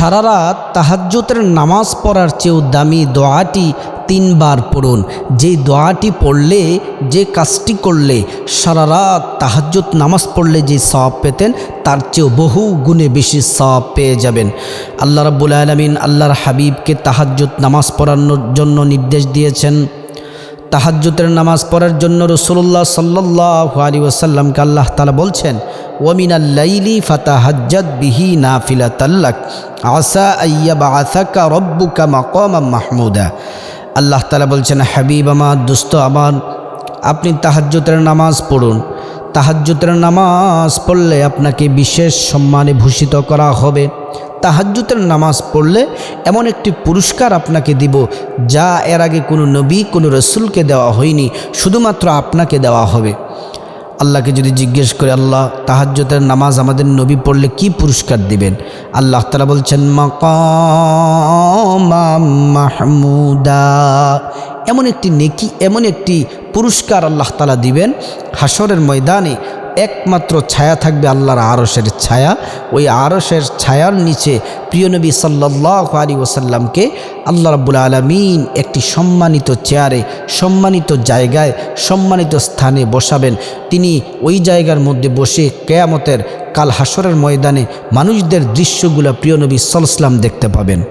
সারা রাত তাহাজ্জতের নামাজ পড়ার চেয়েও দামি দোয়াটি তিনবার পড়ুন। যেই দোয়াটি পড়লে, যে কাজটি করলে সারা রাত তাহাজ্জত নামাজ পড়লে যে সব পেতেন, তার চেয়েও বহু গুণে বেশি সব পেয়ে যাবেন। আল্লাহ রাব্বুল আলমিন আল্লাহর হাবিবকে তাহাজ্জত নামাজ পড়ানোর জন্য নির্দেশ দিয়েছেন। তাহাজ্জুতের নামাজ পড়ার জন্য রসুল্লাহ সাল্লাহ আলী ওসাল্লামকে আল্লাহ তালা বলছেন ওমিনাল্লাইলি ফাতাহাজ্জাদ বিহি নাফিলা তাল্লাক আসা আইয়াবা আসাকা রব্বুকা মাকমা মাহমুদা। আল্লাহ তালা বলছেন, হাবিব আমার, দুস্থ আমার, আপনি তাহাজ্জুতের নামাজ পড়ুন। তাহাজ্জুতের নামাজ পড়লে আপনাকে বিশেষ সম্মানে ভূষিত করা হবে। তাহাজ্জুতের নামাজ পড়লে এমন একটি পুরস্কার আপনাকে দিব, যা এর আগে কোনো নবী, কোনো রসুলকে দেওয়া হয়নি, শুধুমাত্র আপনাকে দেওয়া হবে। আল্লাহকে যদি জিজ্ঞেস করে, আল্লাহ তাহাজ্জতের নামাজ আমাদের নবী পড়লে কি পুরস্কার দিবেন? আল্লাহ তালা বলছেন মাহমুদা। এমন একটি নেকি, এমন একটি পুরস্কার আল্লাহ তালা দিবেন হাসরের ময়দানে একমাত্র ছায়া থাকবে আল্লাহর আরসের ছায়া। ওই আরসের ছায়ার নিচে প্রিয় নবী সাল্লাহ আলী ওসাল্লামকে আল্লাহ রাবুল আলমিন একটি সম্মানিত চেয়ারে, সম্মানিত জায়গায়, সম্মানিত স্থানে বসাবেন। তিনি ওই জায়গার মধ্যে বসে কেয়ামতের কাল হাসরের ময়দানে মানুষদের দৃশ্যগুলো প্রিয় নবী সাল্লাম দেখতে পাবেন।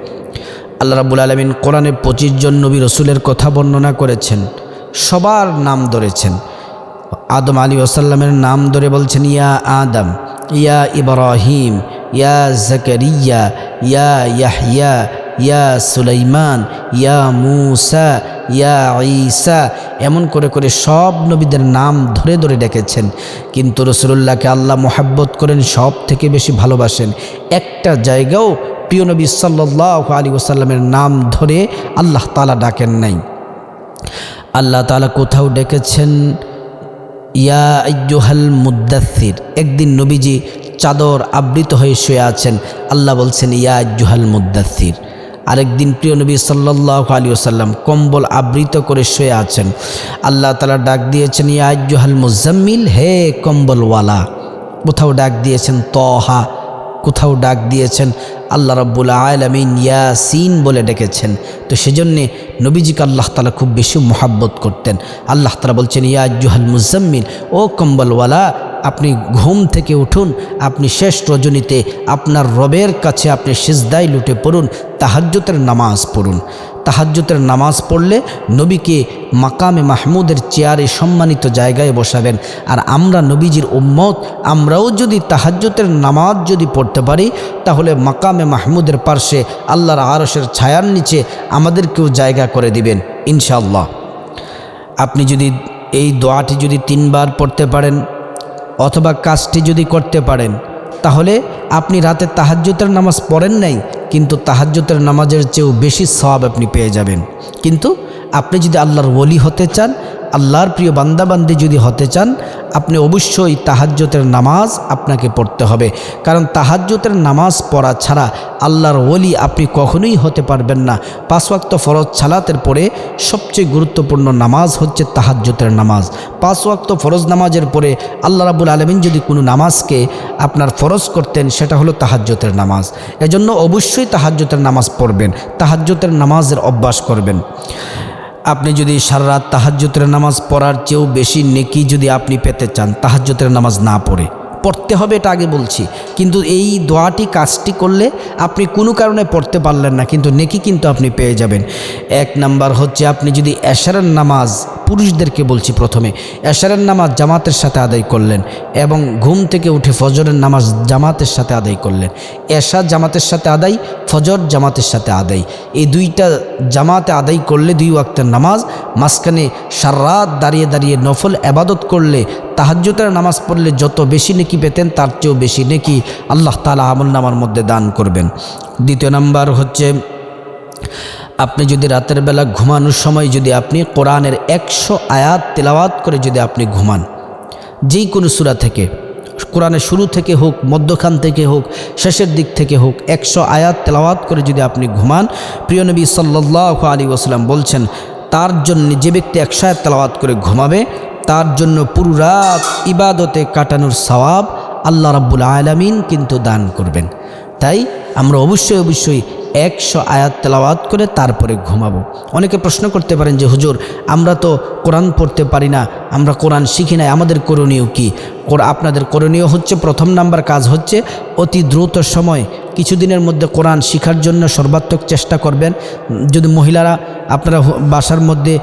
আল্লাহ রাবুল আলমিন কোরআনে পঁচিশ জন নবী রসুলের কথা বর্ণনা করেছেন। সবার নাম ধরেছেন। আদম আলী ওসাল্লামের নাম ধরে বলছেন, ইয়া আদম, ইয়া ইব্রাহিম, ইয়া জাকারিয়া, ইয়া ইয়াহইয়া, ইয়া সুলাইমান, ইয়া মুসা, ইয়া ঈসা, এমন করে করে সব নবীদের নাম ধরে ধরে ডেকেছেন। কিন্তু রসুল্লাহকে আল্লাহ মোহাব্বত করেন, সব থেকে বেশি ভালোবাসেন। একটা জায়গাও প্রিয় নবী সাল্লাহ আলী ওসাল্লামের নাম ধরে আল্লাহ তালা ডাকেন নাই। আল্লাহ তালা কোথাও ডেকেছেন ইয়া আজ্জুহাল মুদাসির একদিন নবীজি চাদর আবৃত হয়ে শুয়ে আছেন। আল্লাহ বলছেন, ইয়া আজ্জুহাল মুদাসির আরেকদিন প্রিয় নবী সাল্লাহ আলী ওসাল্লাম কম্বল আবৃত করে শুয়ে আছেন। আল্লাহ তালা ডাক দিয়েছেন, ইয়া আজ্জুহাল মুজাম্মিল, হে কম্বলওয়ালা। কোথাও ডাক দিয়েছেন তহা কোথাও ডাক দিয়েছেন, আল্লাহ রব্বুল আলমিন ইয়াসিন বলে ডেকেছেন। তো সেজন্যে নবীজিকে আল্লাহ তালা খুব বেশি মোহাব্বত করতেন। আল্লাহ তালা বলছেন, ইয়া জুহাল মুজাম্মিল ও কম্বলওয়ালা আপনি ঘুম থেকে উঠুন, আপনি শেষ রজনীতে আপনার রবের কাছে আপনি সিজদাই লুটে পড়ুন তাহাজ্যতের নামাজ পড়ুন। তাহাজ্যতের নামাজ পড়লে নবীকে মাকামে মাহমুদের চেয়ারে সম্মানিত জায়গায় বসাবেন। আর আমরা নবীজির উম্মত, আমরাও যদি তাহাজ্যতের নামাজ যদি পড়তে পারি, তাহলে মাকামে মাহমুদের পার্শ্বে আল্লাহর আরসের ছায়ার নিচে আমাদেরকেও জায়গা করে দিবেন, ইনশাআল্লাহ। আপনি যদি এই দোয়াটি যদি তিনবার পড়তে পারেন অথবা কাজটি যদি করতে পারেন, তাহলে আপনি রাতে তাহাজ্যতের নামাজ পড়েন নাই, কিন্তু তাহাজ্যতের নামাজের চেয়েও বেশি সব আপনি পেয়ে যাবেন। কিন্তু আপনি যদি আল্লাহর ওলি হতে চান আল্লাহর প্রিয় বান্দাবান্দি যদি হতে চান, আপনি অবশ্যই তাহাজ্যতের নামাজ আপনাকে পড়তে হবে। কারণ তাহাজ্যতের নামাজ পড়া ছাড়া আল্লাহর ওলি আপনি কখনোই হতে পারবেন না। পাঁচ ওয়াক্ত ফরজ ছালাতের পরে সবচেয়ে গুরুত্বপূর্ণ নামাজ হচ্ছে তাহাজ্যতের নামাজ। পাঁচ ওয়াক্ত ফরজ নামাজের পরে আল্লাহ রাবুল আলমিন যদি কোনো নামাজকে আপনার ফরজ করতেন, সেটা হলো তাহাজ্যতের নামাজ। এজন্য অবশ্যই তাহাজ্যতের নামাজ পড়বেন তাহাজ্যতের নামাজের অভ্যাস করবেন। আপনি যদি সারা রাত তাহাজ্যতের নামাজ পড়ার চেয়েও বেশি নেকি যদি আপনি পেতে চান তাহাজ্যতের নামাজ না পড়ে। পড়তে হবে এটা আগে বলছি। কিন্তু এই দোয়াটি কাজটি করলে আপনি কোনো কারণে পড়তে পারলেন না, কিন্তু নেকি কিন্তু আপনি পেয়ে যাবেন। এক নাম্বার হচ্ছে আপনি যদি এশারের নামাজ পুরুষদেরকে বলছি প্রথমে, এশারের নামাজ জামাতের সাথে আদায় করলেন এবং ঘুম থেকে উঠে ফজরের নামাজ জামাতের সাথে আদায় করলেন। এশা জামাতের সাথে আদায়, ফজর জামাতের সাথে আদায়। এই দুইটা জামাতে আদায় করলে দুই ওয়াক্তের নামাজ, মাঝখানে সারাত দাঁড়িয়ে দাঁড়িয়ে নফল আবাদত করলে তাহাজ্যতের নামাজ পড়লে যত বেশি নেকি পেতেন, তার চেয়েও বেশি নেকি আল্লাহ তালা আমল নামার মধ্যে দান করবেন। দ্বিতীয় নাম্বার হচ্ছে আপনি যদি রাতের বেলা ঘুমানোর সময় যদি আপনি কোরআনের একশো আয়াত তেলাওয়াত করে যদি আপনি ঘুমান, যেই কোনো সুরা থেকে, কোরআনের শুরু থেকে হোক, মধ্যখান থেকে হোক, শেষের দিক থেকে হোক, একশো আয়াত তেলাওয়াত করে যদি আপনি ঘুমান, প্রিয় নবী সাল্লাহ আলী ওসলাম বলছেন, তার জন্য যে ব্যক্তি একশো আয়াত তেলাওয়াত করে ঘুমাবে, তার জন্য পুরো রাত ইবাদতে কাটানোর সওয়াব আল্লাহ রাব্বুল আলমিন কিন্তু দান করবেন। তাই আমরা অবশ্যই অবশ্যই একশো আয়াত তেলাওয়াত করে তারপরে ঘুমাবো। অনেকে প্রশ্ন করতে পারেন যে, হুজুর, আমরা তো কোরআন পড়তে পারি না আমরা কোরআন শিখি নাই, আমাদের করণীয় কি? আপনাদের করণীয় হচ্ছে, প্রথম নাম্বার কাজ হচ্ছে, অতি দ্রুত সময়, কিছুদিনের মধ্যে কোরআন শিখার জন্য সর্বাত্মক চেষ্টা করবেন। যদি মহিলারা, আপনারা বাসার মধ্যে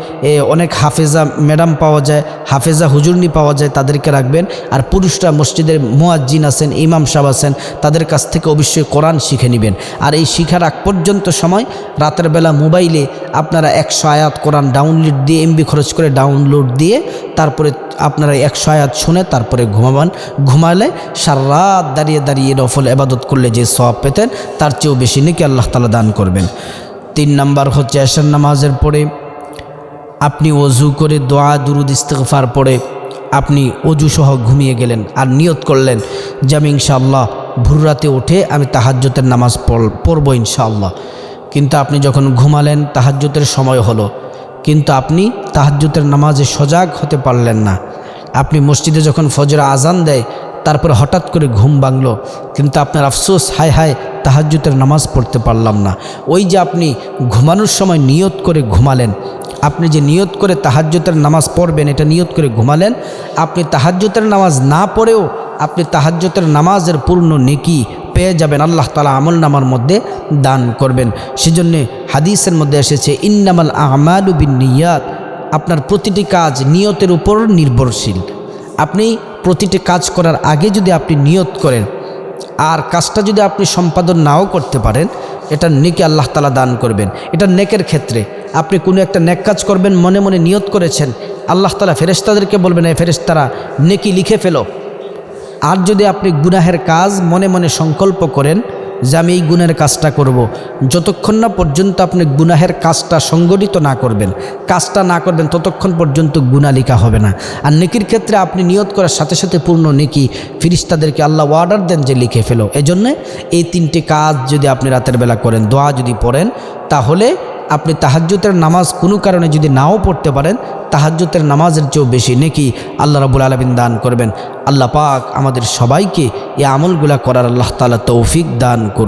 অনেক হাফেজা ম্যাডাম পাওয়া যায়, হাফেজা হুজুরনি পাওয়া যায়, তাদেরকে রাখবেন। আর পুরুষরা মসজিদের মোয়াজ্জিন আছেন, ইমাম সাহেব আছেন, তাদের কাছ থেকে অবশ্যই কোরআন শিখে নেবেন। আর এই শিখার আগ পর্যন্ত সময়, রাতের বেলা মোবাইলে আপনারা একশো আয়াত কোরআন ডাউনলোড দিয়ে, এমবি খরচ করে ডাউনলোড দিয়ে তারপরে আপনারা একশো আয়াত শুনে তারপরে ঘুমাবান। ঘুমালে সারা রাত দাঁড়িয়ে দাঁড়িয়ে নফল এবাদত করলে যে সব পেতেন, তার চেয়েও বেশি নাকি আল্লাহ তালা দান করবেন। তিন নাম্বার হচ্ছে এশার নামাজের পরে আপনি অজু করে দোয়া, দুরুদ, ইস্তেগফার পড়ে আপনি অজু সহ ঘুমিয়ে গেলেন আর নিয়ত করলেন যে আমি ইনশাআল্লাহ, ভোর রাতে উঠে আমি তাহাজ্যতের নামাজ পড়, পড়ব ইনশাআল্লাহ। কিন্তু আপনি যখন ঘুমালেন তাহাজ্যতের সময় হলো। কিন্তু আপনি তাহাজ্যতের নামাজে সজাগ হতে পারলেন না। আপনি মসজিদে যখন ফজর আজান দেয়, তারপরে হঠাৎ করে ঘুম ভাঙলো, কিন্তু আপনার আফসোস, হায় হায় তাহাজ্যতের নামাজ পড়তে পারলাম না। ওই যে আপনি ঘুমানোর সময় নিয়ত করে ঘুমালেন, আপনি যে নিয়ত করে তাহাজ্যতের নামাজ পড়বেন, এটা নিয়ত করে ঘুমালেন, আপনি তাহাজ্যতের নামাজ না পড়েও আপনি তাহাজ্যতের নামাজের পূর্ণ নেকি পেয়ে যাবেন। আল্লাহ তালা আমল নামার মধ্যে দান করবেন। সেজন্যে হাদিসের মধ্যে এসেছে, ইন্নামাল আমালু বিন নিয়াত আপনার প্রতিটি কাজ নিয়তের উপর নির্ভরশীল। আপনি প্রতিটি কাজ করার আগে যদি আপনি নিয়ত করেন, আর কাজটা যদি আপনি সম্পাদন নাও করতে পারেন এটা নেকে আল্লাহ তালা দান করবেন। এটা নেকের ক্ষেত্রে। আপনি কোনো একটা নেক কাজ করবেন, মনে মনে নিয়ত করেছেন, আল্লাহ তালা ফেরেশতাদেরকে বলবেন এই ফেরেশতারা, নেকি লিখে ফেলো। আর যদি আপনি গুনাহের কাজ মনে মনে সংকল্প করেন যে আমি এই গুণের কাজটা করব। যতক্ষণ না পর্যন্ত আপনি গুনাহের কাজটা সংগঠিত না করবেন, কাজটা না করবেন, ততক্ষণ পর্যন্ত গুণা লিখা হবে না আর নেকির ক্ষেত্রে আপনি নিয়ত করার সাথে সাথে পূর্ণ নেকি ফিরিস্তাদেরকে আল্লাহ অর্ডার দেন যে লিখে ফেলো এজন্যে এই তিনটি কাজ যদি আপনি রাতের বেলা করেন, দোয়া যদি পড়েন, তাহলে আপনি তাহাজ্যতের নামাজ কোনো কারণে যদি নাও পড়তে পারেন তাহাজ্যতের নামাজের চেয়েও বেশি নেকি আল্লাহ রাবুল আলমিন দান করবেন। আল্লাহ পাক আমাদের সবাইকে এই আমলগুলা করার আল্লাহ তালা তৌফিক দান করুন